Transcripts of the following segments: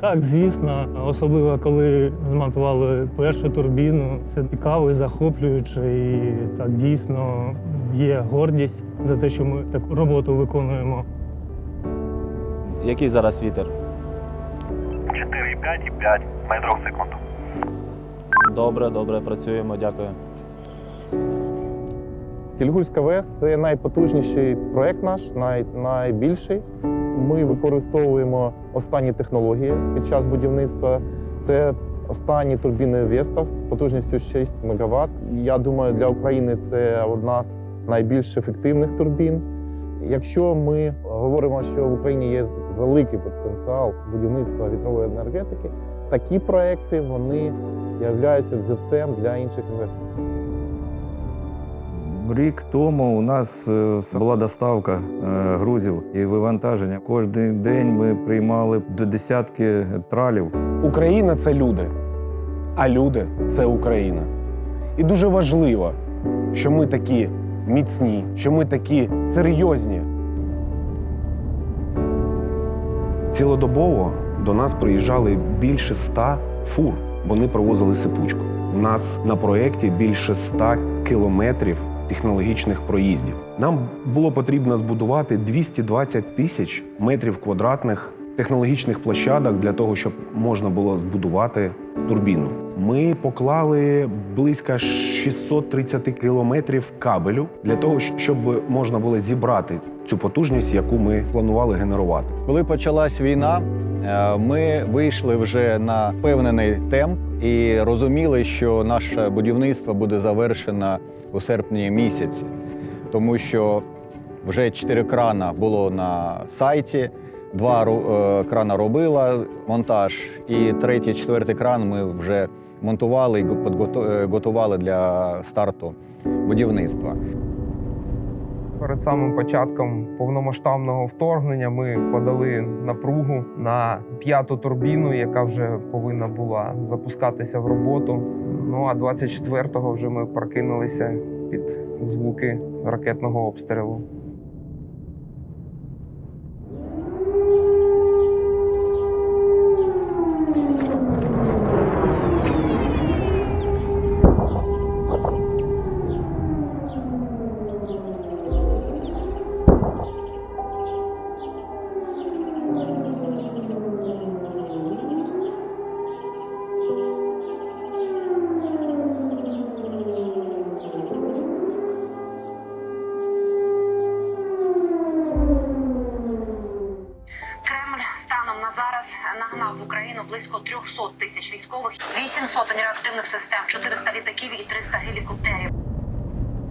Так, звісно, особливо коли змонтували першу турбіну. Це цікаво і захоплююче, і так дійсно є гордість за те, що ми таку роботу виконуємо. Який зараз вітер? 4,5 і 5 метрів в секунду. Добре, добре, працюємо, дякую. Кільгульська ВЕС це найпотужніший проект наш, най, найбільший. Ми використовуємо останні технології під час будівництва. Це останні турбіни Vestas потужністю 6 МВт. Я думаю, для України це одна з найбільш ефективних турбін. Якщо ми говоримо, що в Україні є великий потенціал будівництва вітрової енергетики, такі проекти вони являються взірцем для інших інвесторів. Рік тому у нас е, була доставка е, грузів і вивантаження. Кожен день ми приймали до десятки тралів. Україна це люди, а люди це Україна. І дуже важливо, що ми такі міцні, що ми такі серйозні. Цілодобово до нас приїжджали більше ста фур. Вони провозили сипучку. У нас на проєкті більше ста кілометрів технологічних проїздів. Нам було потрібно збудувати 220 тисяч метрів квадратних технологічних площадок для того, щоб можна було збудувати турбіну. Ми поклали близько 630 кілометрів кабелю для того, щоб можна було зібрати цю потужність, яку ми планували генерувати. Коли почалась війна, е, ми вийшли вже на певнений темп і розуміли, що наше будівництво буде завершено у серпні місяці, тому що вже чотири крана було на сайті. Два е, крана робила монтаж, і третій, четвертий кран ми вже монтували і е, готували для старту будівництва. Перед самим початком повномасштабного вторгнення ми подали напругу на п'яту турбіну, яка вже повинна була запускатися в роботу. Ну а 24-го вже ми прокинулися під звуки ракетного обстрілу. Близько 300 тисяч військових, 8 сотень реактивних систем, 400 літаків і 300 гелікоптерів.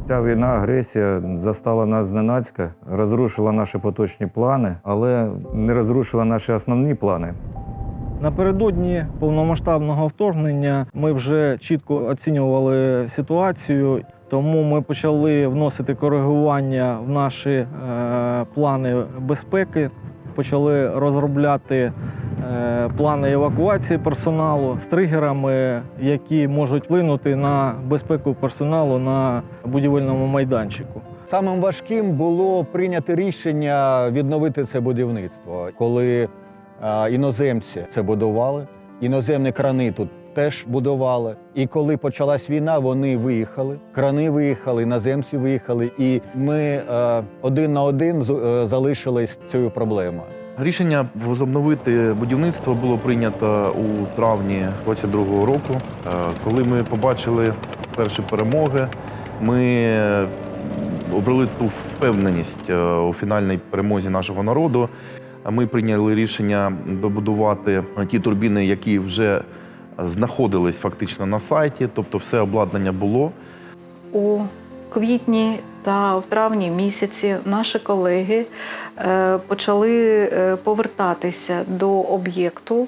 Ця війна, агресія застала нас зненацька, розрушила наші поточні плани, але не розрушила наші основні плани. Напередодні повномасштабного вторгнення ми вже чітко оцінювали ситуацію, тому ми почали вносити коригування в наші е, плани безпеки, почали розробляти плани евакуації персоналу з тригерами, які можуть вплинути на безпеку персоналу на будівельному майданчику. Самим важким було прийняти рішення відновити це будівництво, коли е, іноземці це будували, іноземні крани тут теж будували. І коли почалась війна, вони виїхали, крани виїхали, іноземці виїхали, і ми е, один на один е, залишились цією проблемою. Рішення возобновити будівництво було прийнято у травні 22-го року. Е, Коли ми побачили перші перемоги, ми обрели ту впевненість е, у фінальній перемозі нашого народу. Ми прийняли рішення добудувати ті турбіни, які вже знаходились фактично на сайті, тобто все обладнання було. У квітні та в травні місяці наші колеги е, почали е, повертатися до об'єкту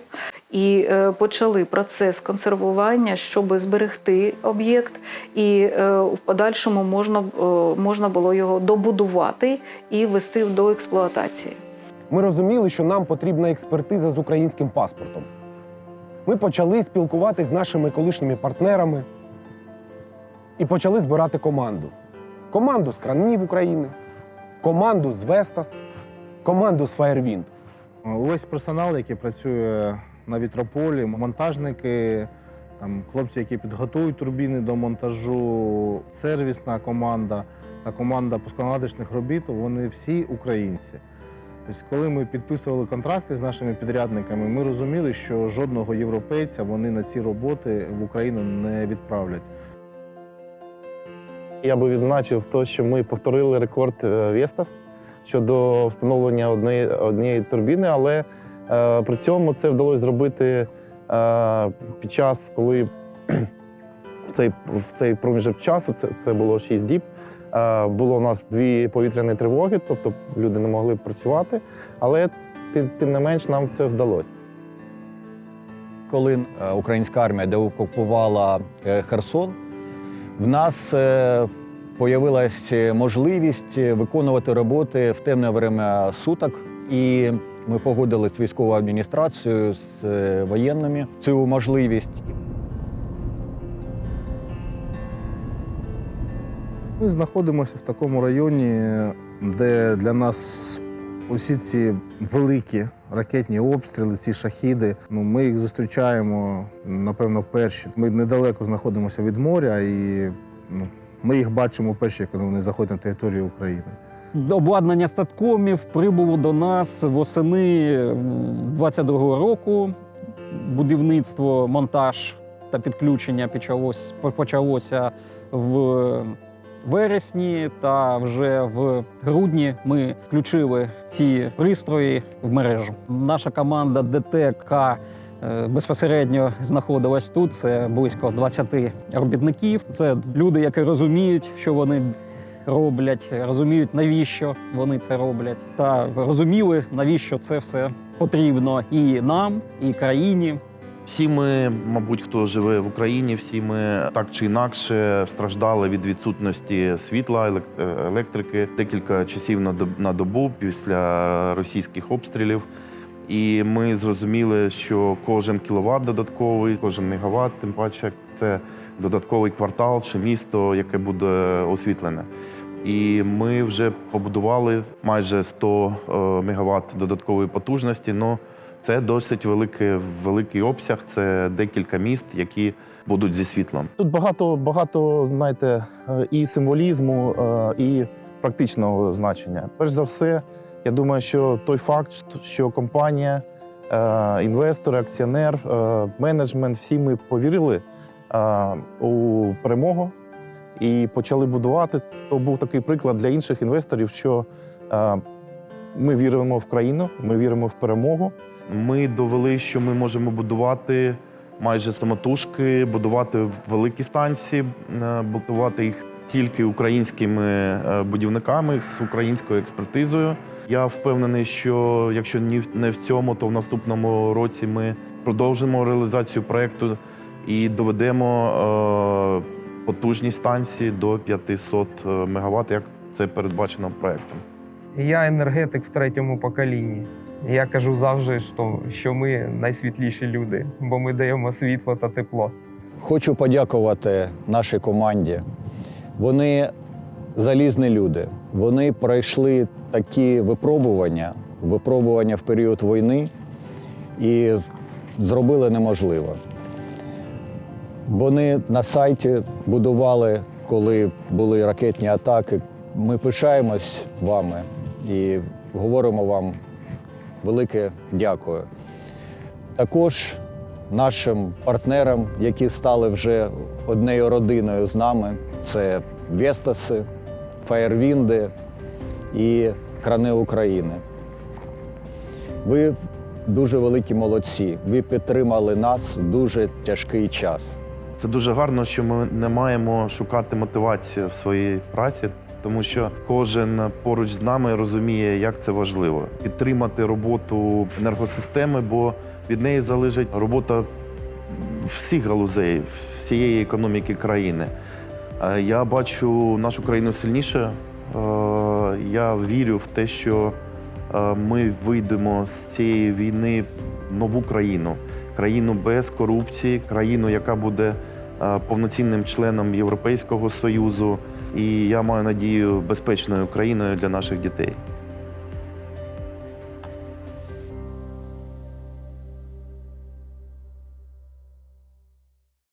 і е, почали процес консервування, щоб зберегти об'єкт, і в подальшому можна, можна було його добудувати і ввести до експлуатації. Ми розуміли, що нам потрібна експертиза з українським паспортом. Ми почали спілкуватись з нашими колишніми партнерами і почали збирати команду. Команду з кранів України, команду з Вестас, команду з Firewind. Увесь персонал, який працює на вітрополі, монтажники, там хлопці, які підготують турбіни до монтажу, сервісна команда та команда пусконаладочних робіт, вони всі українці. Тобто, коли ми підписували контракти з нашими підрядниками, ми розуміли, що жодного європейця вони на ці роботи в Україну не відправлять. Я би відзначив те, що ми повторили рекорд Вестас щодо встановлення однієї, однієї турбіни, але е, при цьому це вдалося зробити е, під час, коли в цей, в цей проміжок часу, це, це було 6 діб. е, Було у нас дві повітряні тривоги, тобто люди не могли працювати, але тим, тим не менш нам це вдалося. Коли е, українська армія деокупувала е, Херсон, в нас е, появилась можливість виконувати роботи в темне время суток. І ми погодили з військовою адміністрацією, з е, воєнними цю можливість. Ми знаходимося в такому районі, де для нас усі ці великі ракетні обстріли, ці шахіди, ну, ми їх зустрічаємо, напевно, перші. Ми недалеко знаходимося від моря, і ну, ми їх бачимо перші, коли вони заходять на територію України. Обладнання статкомів прибуло до нас восени 22-го року. Будівництво, монтаж та підключення почалось, почалося в вересні, та вже в грудні ми включили ці пристрої в мережу. Наша команда ДТК е, безпосередньо знаходилась тут. Це близько 20 робітників. Це люди, які розуміють, що вони роблять, розуміють, навіщо вони це роблять, та розуміли, навіщо це все потрібно і нам, і країні. Всі ми, мабуть, хто живе в Україні, всі ми так чи інакше страждали від відсутності світла, е, електрики декілька часів на доб- на добу після російських обстрілів. І ми зрозуміли, що кожен кіловат додатковий, кожен мегаватт, тим паче це додатковий квартал чи місто, яке буде освітлене. І ми вже побудували майже 100 е, мегаватт додаткової потужності. Ну, це досить великий, великий обсяг. Це декілька міст, які будуть зі світлом. Тут багато, багато, знаєте, е, і символізму, е, і практичного значення. Перш за все, я думаю, що той факт, що- компанія, е, інвестори, акціонер, менеджмент, всі ми повірили у перемогу і почали будувати. То був такий приклад для інших інвесторів, що ми віримо в країну, ми віримо в перемогу. Ми довели, що ми можемо будувати майже самотужки, будувати великі станції, е, будувати їх тільки українськими е, будівниками з українською експертизою. Я впевнений, що якщо не в цьому, то в наступному році ми продовжимо реалізацію проекту і доведемо е, потужність станції до 500 МВт, як це передбачено проектом. Я енергетик в третьому поколінні. Я кажу завжди, що, ми найсвітліші люди, бо ми даємо світло та тепло. Хочу подякувати нашій команді. Вони залізні люди. Вони пройшли такі випробування, випробування в період війни і зробили неможливе. Вони на сайті будували, коли були ракетні атаки. Ми пишаємось вами і говоримо вам велике дякую. Також нашим партнерам, які стали вже однією родиною з нами, це Вестаси, Фаєрвінди і Крани України. Ви дуже великі молодці. Ви підтримали нас в дуже тяжкий час. Це дуже гарно, що ми не маємо шукати мотивацію в своїй праці, тому що кожен поруч з нами розуміє, як це важливо підтримати роботу енергосистеми, бо від неї залежить робота всіх галузей, всієї економіки країни. Е, Я бачу нашу країну сильніше. Е, Я вірю в те, що е, ми вийдемо з цієї війни в нову країну, країну без корупції, країну, яка буде повноцінним членом Європейського союзу. І я маю надію безпечною країною для наших дітей.